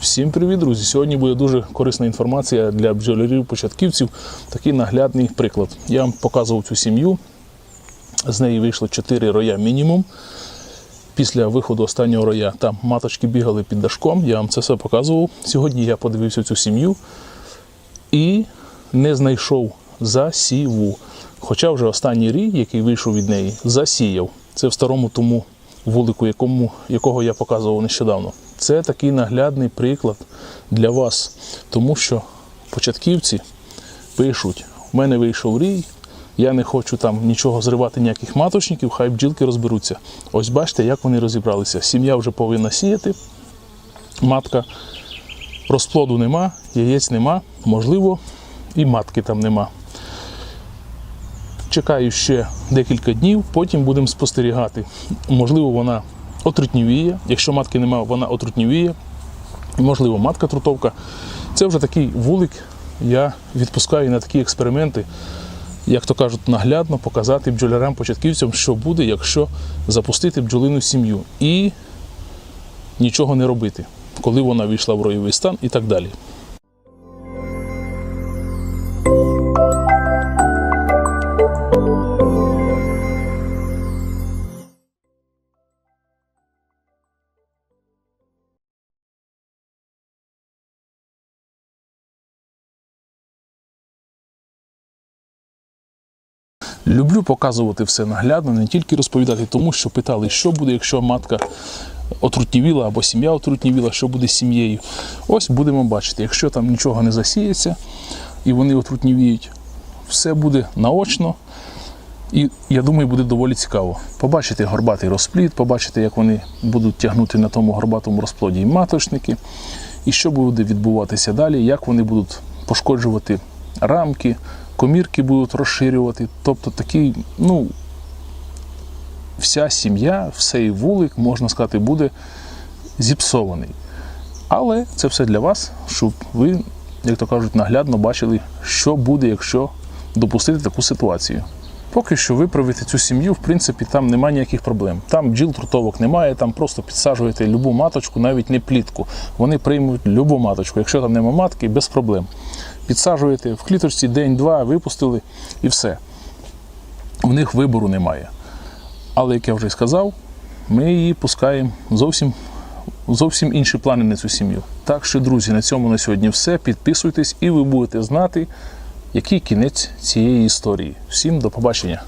Всім привіт, друзі! Сьогодні буде дуже корисна інформація для бджолярів-початківців. Такий наглядний приклад. Я вам показував цю сім'ю. З неї вийшло 4 роя мінімум. Після виходу останнього роя там маточки бігали під дашком. Я вам це все показував. Сьогодні я подивився цю сім'ю і не знайшов засіву. Хоча вже останній рій, який вийшов від неї, засіяв. Це в старому тому вулику, якому, якого я показував нещодавно. Це такий наглядний приклад для вас, тому що початківці пишуть: у мене вийшов рій, я не хочу там нічого зривати, ніяких маточників, хай бджілки розберуться. Ось бачите, як вони розібралися. Сім'я вже повинна сіяти, матка розплоду нема, яєць нема, можливо, і матки там нема. Чекаю ще декілька днів, потім будемо спостерігати. Можливо, вона отрутнівіє. Якщо матки немає, вона отрутнівіє. Можливо, матка трутовка. Це вже такий вулик. Я відпускаю на такі експерименти, як то кажуть, наглядно показати бджолярам-початківцям, що буде, якщо запустити бджолину сім'ю і нічого не робити, коли вона війшла в роєвий стан і так далі. Люблю показувати все наглядно, не тільки розповідати, тому що питали, що буде, якщо матка отрутнівіла або сім'я отрутнівіла, що буде з сім'єю. Ось будемо бачити, якщо там нічого не засіється і вони отрутнівіють, все буде наочно. І я думаю, буде доволі цікаво. Побачити горбатий розплід, побачити, як вони будуть тягнути на тому горбатому розплоді і маточники, і що буде відбуватися далі, як вони будуть пошкоджувати рамки, комірки будуть розширювати. Тобто такий, ну, вся сім'я, всей вулик, можна сказати, буде зіпсований. Але це все для вас, щоб ви, як то кажуть, наглядно бачили, що буде, якщо допустити таку ситуацію. Поки що виправити цю сім'ю, в принципі, там немає ніяких проблем. Там бджіл трутовок немає, там просто підсаджуєте любу маточку, навіть не плітку. Вони приймуть любу маточку. Якщо там нема матки, без проблем. Підсаджуєте в кліточці день-два, випустили і все. В них вибору немає. Але, як я вже сказав, ми її пускаємо зовсім, зовсім інші плани на цю сім'ю. Так що, друзі, на цьому на сьогодні все. Підписуйтесь і ви будете знати, який кінець цієї історії. Всім до побачення!